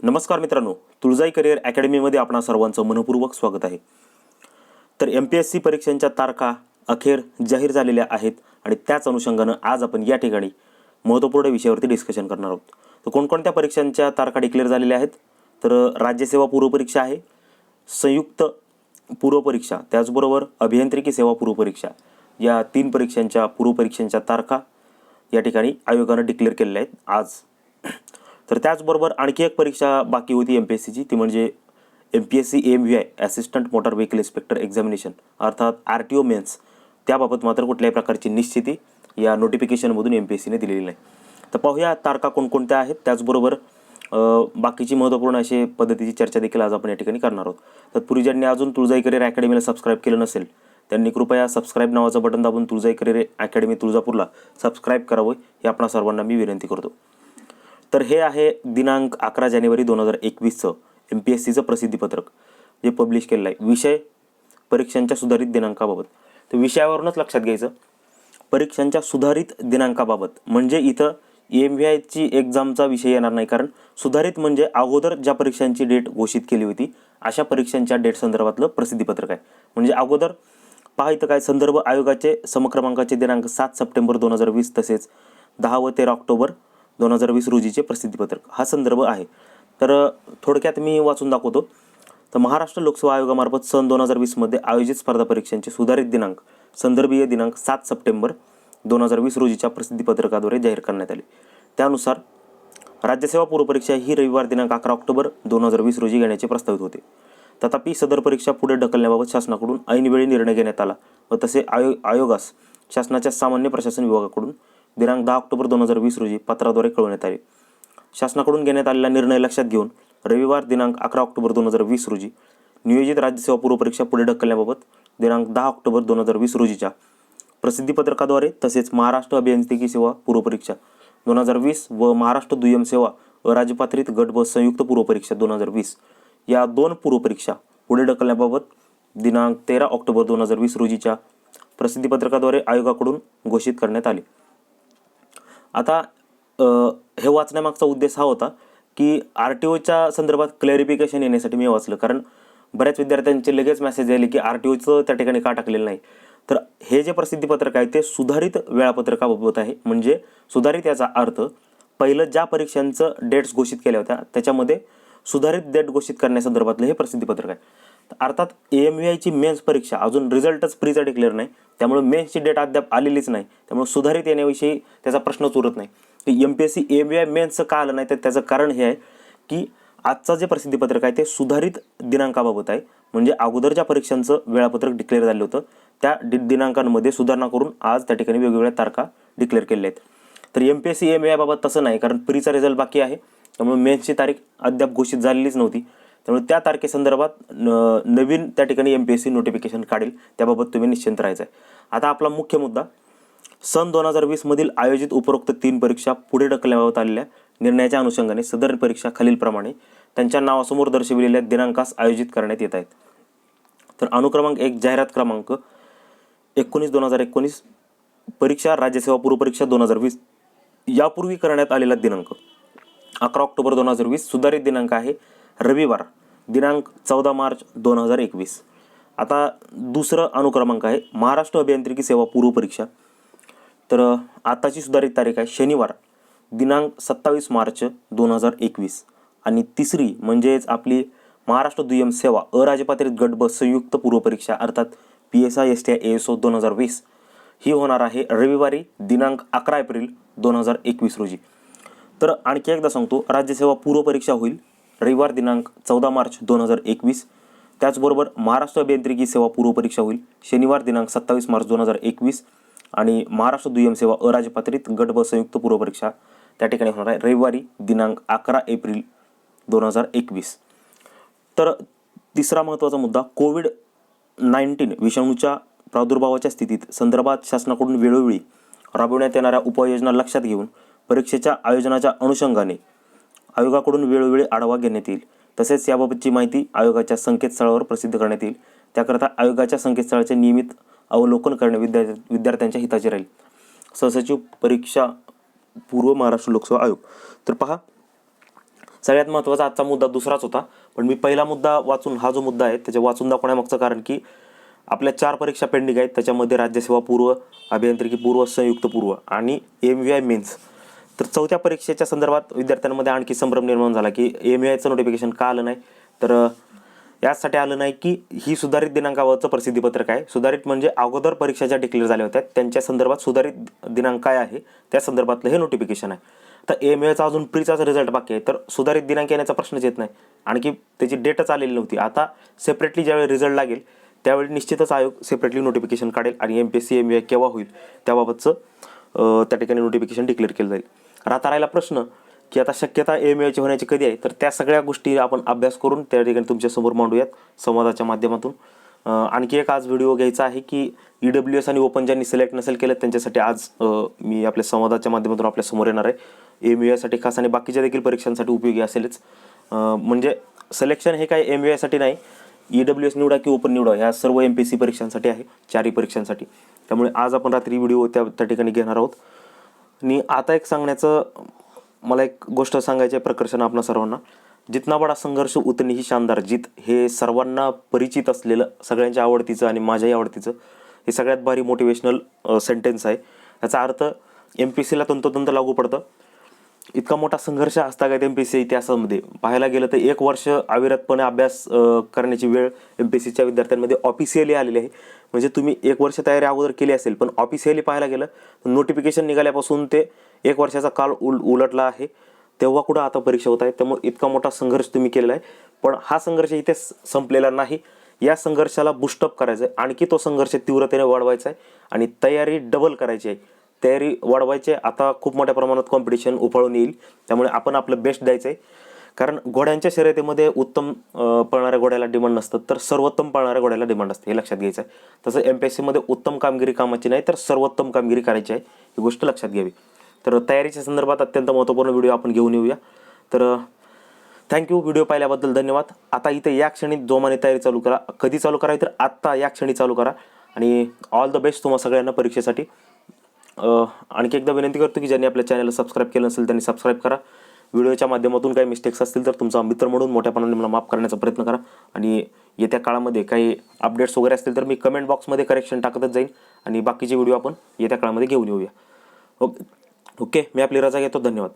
नमस्कार मित्रांनो तुळजाई करिअर अकॅडमीमध्ये आपणा सर्वांचं मनपूर्वक स्वागत आहे. तर एम पी एस सी परीक्षांच्या तारखा अखेर जाहीर झालेल्या आहेत आणि त्याच अनुषंगानं आज आपण या ठिकाणी महत्त्वपूर्ण विषयावरती डिस्कशन करणार आहोत. तर कोणकोणत्या परीक्षांच्या तारखा डिक्लेअर झालेल्या आहेत? तर राज्यसेवा पूर्वपरीक्षा आहे संयुक्त पूर्वपरीक्षा त्याचबरोबर अभियांत्रिकी सेवा पूर्वपरीक्षा या तीन परीक्षांच्या पूर्वपरीक्षांच्या तारखा या ठिकाणी आयोगानं डिक्लेअर केलेल्या आहेत. आज तर त्याचबरोबर आणखी एक परीक्षा बाकी होती एम पी एस सीची ती म्हणजे M P S C M V I assistant motor vehicle inspector examination अर्थात आर टी ओ मेन्स त्याबाबत मात्र कुठल्याही प्रकारची निश्चिती या नोटिफिकेशनमधून एम पी एस सीने दिलेली नाही. तर पाहूया तारखा कोणकोणत्या आहेत. त्याचबरोबर बाकीची महत्त्वपूर्ण असे पद्धतीची चर्चा देखील आज आपण या ठिकाणी करणार आहोत. तत्पूर्वी ज्यांनी अजून तुळजाई करिअर अकॅडमीला सबस्क्राईब केलं नसेल त्यांनी कृपया सबस्क्राईब नावाचं बटन दाबून तुळजाई करिअर अकॅडमी तुळजापूरला सबस्क्राईब करावं हे आपणा सर्वांना मी विनंती करतो. तर हे आहे दिनांक अकरा जानेवारी दोन हजार एकवीसचं एम पी एस सीचं प्रसिद्धीपत्रक जे पब्लिश केलेलं आहे. विषय परीक्षांच्या सुधारित दिनांकाबाबत. तर विषयावरूनच लक्षात घ्यायचं. परीक्षांच्या सुधारित दिनांकाबाबत. म्हणजे इथं एम व्ही आयची एक्झामचा विषय येणार नाही. कारण सुधारित म्हणजे अगोदर ज्या परीक्षांची डेट घोषित केली होती अशा परीक्षांच्या डेट संदर्भातलं प्रसिद्धीपत्रक आहे. म्हणजे अगोदर पहा इथं काय संदर्भ आयोगाचे समक्रमांकाचे दिनांक सात सप्टेंबर दोन हजार वीस तसेच दहा व तेरा ऑक्टोबर दोन हजार वीस रोजीचे प्रसिद्धीपत्रक हा संदर्भ आहे. तर थोडक्यात मी वाचून दाखवतो. तर महाराष्ट्र लोकसेवा आयोगामार्फत सन दोन हजार वीसमध्ये आयोजित स्पर्धा परीक्षांचे सुधारित दिनांक संदर्भीय दिनांक सात सप्टेंबर दोन हजार वीस रोजीच्या प्रसिद्धीपत्रकाद्वारे जाहीर करण्यात आले. त्यानुसार राज्यसेवा पूर्वपरीक्षा ही रविवार दिनांक अकरा ऑक्टोबर दोन हजार वीस रोजी घेण्याचे प्रस्तावित होते. तथापि सदर परीक्षा पुढे ढकलण्याबाबत शासनाकडून ऐनवेळी निर्णय घेण्यात आला व तसे आयो आयोगास शासनाच्या सामान्य प्रशासन विभागाकडून दिनांक दहा ऑक्टोबर दोन हजार वीस रोजी पत्राद्वारे कळवण्यात आले. शासनाकडून घेण्यात आलेला निर्णय लक्षात घेऊन रविवार दिनांक अकरा ऑक्टोबर दोन हजार वीस रोजी नियोजित राज्यसेवा पूर्वपरीक्षा पुढे ढकलण्याबाबत दिनांक दहा ऑक्टोबर दोन हजार वीस रोजीच्या प्रसिद्धीपत्रकाद्वारे तसेच महाराष्ट्र अभियांत्रिकी सेवा पूर्वपरीक्षा दोन हजार वीस व महाराष्ट्र दुय्यम सेवा अराजपात्रित गट व संयुक्त पूर्वपरीक्षा दोन हजार वीस या दोन पूर्वपरीक्षा पुढे ढकलण्याबाबत दिनांक तेरा ऑक्टोबर दोन हजार वीस रोजीच्या प्रसिद्धीपत्रकाद्वारे आयोगाकडून घोषित करण्यात आले. आता हे वाचण्यामागचा उद्देश हा होता की आर टी ओच्या संदर्भात क्लॅरिफिकेशन येण्यासाठी मी वाचलं. कारण बऱ्याच विद्यार्थ्यांचे लगेच मेसेज आले की आर टी ओचं त्या ठिकाणी का टाकलेलं नाही. तर हे जे प्रसिद्धीपत्रक आहे ते सुधारित वेळापत्रकाबाबत आहे. म्हणजे सुधारित याचा अर्थ पहिलं ज्या परीक्षांचं डेट्स घोषित केल्या होत्या त्याच्यामध्ये सुधारित डेट घोषित करण्यासंदर्भातलं हे प्रसिद्धीपत्रक आहे. अर्थात ए एम व्ही आयची मेन्स परीक्षा अजून रिझल्टच प्रीचा डिक्लेअर नाही. त्यामुळे मेन्सची डेट अद्याप आलेलीच नाही. त्यामुळे सुधारित येण्याविषयी त्याचा प्रश्नच उरत नाही. M P S C M V I मेन्सचं का आलं नाही तर त्याचं कारण हे आहे की आजचं जे प्रसिद्धीपत्रक आहे ते सुधारित दिनांकाबाबत आहे. म्हणजे अगोदर ज्या परीक्षांचं वेळापत्रक डिक्लेअर झालं होतं. त्या डि दिनांकांमध्ये सुधारणा करून आज त्या ठिकाणी वेगवेगळ्या तारखा डिक्लेअर केलेल्या आहेत. तर M P S C M V आयबाबत तसं नाही कारण प्रीचा रिझल्ट बाकी आहे. त्यामुळे मेन्सची तारीख अद्याप घोषित झालेलीच नव्हती. त्यामुळे त्या तारखेसंदर्भात न नवीन त्या ठिकाणी M P S C notification काढेल. त्याबाबत तुम्ही निश्चिंत राहायचं आहे आता आपला मुख्य मुद्दा सन दोन हजार वीसमधील आयोजित उपरोक्त तीन परीक्षा पुढे ढकलण्याबाबत आलेल्या निर्णयाच्या अनुषंगाने सदर परीक्षा खालीलप्रमाणे त्यांच्या नावासमोर दर्शविलेल्या दिनांकास आयोजित करण्यात येत आहेत. तर अनुक्रमांक एक जाहिरात क्रमांक एकोणीस दोन हजार एकोणीस परीक्षा राज्यसेवा पूर्वपरीक्षा दोन हजार वीस यापूर्वी करण्यात आलेला दिनांक अकरा ऑक्टोबर दोन हजार वीस सुधारित दिनांक आहे. रविवार दिनांक चौदा मार्च दोन हजार एकवीस. आता दुसरं अनुक्रमांक आहे महाराष्ट्र अभियांत्रिकी सेवा पूर्वपरीक्षा तर आताची सुधारित तारीख आहे शनिवार दिनांक सत्तावीस मार्च दोन हजार एकवीस. आणि तिसरी म्हणजेच आपली महाराष्ट्र दुय्यम सेवा अराजपात्रित गट ब संयुक्त पूर्वपरीक्षा अर्थात P S I S T I S O दोन हजार वीस. ही होणार आहे रविवारी दिनांक अकरा एप्रिल दोन हजार एकवीस रोजी. तर आणखी एकदा सांगतो राज्यसेवा पूर्वपरीक्षा होईल. रविवार दिनांक चौदा मार्च दोन हजार एकवीस. त्याचबरोबर महाराष्ट्र अभियांत्रिकी सेवा पूर्वपरीक्षा होईल शनिवार दिनांक सत्तावीस मार्च दोन हजार एकवीस आणि महाराष्ट्र दुय्यम सेवा अराजपात्रित गट ब संयुक्त पूर्वपरीक्षा त्या ठिकाणी होणार आहे रविवारी दिनांक अकरा एप्रिल दोन हजार एकवीस. तर तिसरा महत्त्वाचा मुद्दा कोविड नाईन्टीन विषाणूच्या प्रादुर्भावाच्या स्थितीत संदर्भात शासनाकडून वेळोवेळी राबवण्यात येणाऱ्या उपाययोजना लक्षात घेऊन परीक्षेच्या आयोजनाच्या अनुषंगाने आयोगाकडून वेळोवेळी आढावा घेण्यात येईल. तसेच याबाबतची माहिती आयोगाच्या संकेतस्थळावर प्रसिद्ध करण्यात येईल. त्याकरता आयोगाच्या संकेतस्थळाचे नियमित अवलोकन करणे विद्यार्थी विद्यार्थ्यांच्या हिताचे राहील. सहसचिव परीक्षा पूर्व महाराष्ट्र लोकसेवा आयोग. तर पहा सगळ्यात महत्त्वाचा आजचा मुद्दा दुसराच होता. पण मी पहिला मुद्दा वाचून हा जो मुद्दा आहे त्याच्या वाचून दाखवण्यामागचं कारण की आपल्या चार परीक्षा पेंडिंग आहेत. त्याच्यामध्ये राज्यसेवा पूर्व अभियांत्रिकी पूर्व संयुक्त पूर्व आणि एम व्ही आय मेन्स तर चौथ्या परीक्षेच्या संदर्भात विद्यार्थ्यांमध्ये आणखी संभ्रम निर्माण झाला की एम ए आयचं नोटिफिकेशन का आलं नाही? तर यासाठी आलं नाही की ही सुधारित दिनांकावरचं प्रसिद्धीपत्रक आहे. सुधारित म्हणजे अगोदर परीक्षा ज्या डिक्लेअर झाल्या होत्या. त्यांच्या संदर्भात सुधारित दिनांक काय आहे? त्या संदर्भातलं हे नोटिफिकेशन आहे. तर एम एचा अजून प्रीचाच रिझल्ट बाकी आहे. तर सुधारित दिनांक येण्याचा प्रश्नच येत नाही. आणखी त्याची डेटच आलेली नव्हती. आता सेपरेटली ज्यावेळी रिझल्ट लागेल त्यावेळी निश्चितच आयोग सेपरेटली नोटिफिकेशन काढेल आणि M P S C M A केव्हा होईल त्याबाबतचं त्या ठिकाणी नोटिफिकेशन डिक्लेअर केलं जाईल. राहता राहिला प्रश्न की आता शक्यता एम एची होण्याची कधी आहे? तर त्या सगळ्या गोष्टी आपण अभ्यास करून त्या ठिकाणी तुमच्यासमोर मांडूयात संवादाच्या माध्यमातून. आणखी एक आज व्हिडिओ घ्यायचा आहे की ई डब्ल्यू एस आणि ओपन ज्यांनी सिलेक्ट नसेल केलं त्यांच्यासाठी आज मी आपल्या संवादाच्या माध्यमातून आपल्यासमोर येणार आहे. एम यू एसाठी खास आणि बाकीच्या देखील परीक्षांसाठी उपयोगी असेलच. म्हणजे सिलेक्शन हे काय एम यू एसाठी नाही. ई डब्ल्यू एस निवडा की ओपन निवडा ह्या सर्व एम पी सी परीक्षांसाठी आहे चारही परीक्षांसाठी. त्यामुळे आज आपण रात्री व्हिडिओ त्या त्या ठिकाणी घेणार आहोत. आणि आता एक सांगण्याचं मला एक गोष्ट सांगायची आहे प्रकर्षण आपणा सर्वांना. जितना बडा संघर्ष उतनी ही शानदार जीत हे सर्वांना परिचित असलेलं सगळ्यांच्या आवडतीचं आणि माझ्याही आवडतीचं हे सगळ्यात भारी मोटिवेशनल सेंटेन्स आहे. याचा अर्थ एम पी सीला तंतोतंत लागू पडतं. इतका मोठा संघर्ष असता का एम पी सी इतिहासामध्ये? पाहायला गेलं तर एक वर्ष अविरतपणे अभ्यास करण्याची वेळ एम पी सीच्या विद्यार्थ्यांमध्ये ऑफिशियली आलेली आहे. म्हणजे तुम्ही एक वर्ष तयारी अगोदर केली असेल पण ऑफिशियली पाहायला गेलं तर नोटिफिकेशन निघाल्यापासून ते एक वर्षाचा काळ उल उलटला आहे. तेव्हा कुठं आता परीक्षा होत आहे? त्यामुळे इतका मोठा संघर्ष तुम्ही केलेला आहे. पण हा संघर्ष इथे संपलेला नाही. या संघर्षाला बुस्टअप करायचं आहे आणखी तो संघर्ष तीव्रतेने वाढवायचा आहे आणि तयारी डबल करायची आहे. तयारी वाढवायची आहे. आता खूप मोठ्या प्रमाणात कॉम्पिटिशन उफाळून येईल. त्यामुळे आपण आपलं बेस्ट द्यायचं आहे कारण घोड्यांच्या शर्यतीमध्ये उत्तम पळणाऱ्या घोड्याला डिमांड नसतं तर सर्वोत्तम पळणाऱ्या घोड्याला डिमांड असते हे लक्षात घ्यायचं आहे तसं एम पी एस सीमध्ये उत्तम कामगिरी कामाची नाही तर सर्वोत्तम कामगिरी करायची आहे ही गोष्ट लक्षात घ्यावी. तर तयारीच्या संदर्भात अत्यंत महत्त्वपूर्ण व्हिडिओ आपण घेऊन येऊया. तर थँक्यू व्हिडिओ पाहिल्याबद्दल धन्यवाद. आता इथे या क्षणी जोमाने तयारी चालू करा. कधी चालू करा तर आत्ता या क्षणी चालू करा. आणि ऑल द बेस्ट तुम्हाला सगळ्यांना परीक्षेसाठी. आणखी एकदा विनंती करतो की ज्यांनी आपल्या चॅनलला सबस्क्राईब केलं नसेल त्यांनी सबस्क्राईब करा. व्हिडिओच्या माध्यमातून काही मिस्टेक्स असतील तर तुमचा मित्र म्हणून मोठ्यापणाने मला माफ करण्याचा प्रयत्न करा. आणि येत्या काळामध्ये काही अपडेट्स वगैरे असतील तर मी कमेंट बॉक्समध्ये करेक्शन टाकतच जाईन. आणि बाकीचे व्हिडिओ आपण येत्या काळामध्ये घेऊन येऊया. ओके ओके मी आपली रजा घेतो. धन्यवाद.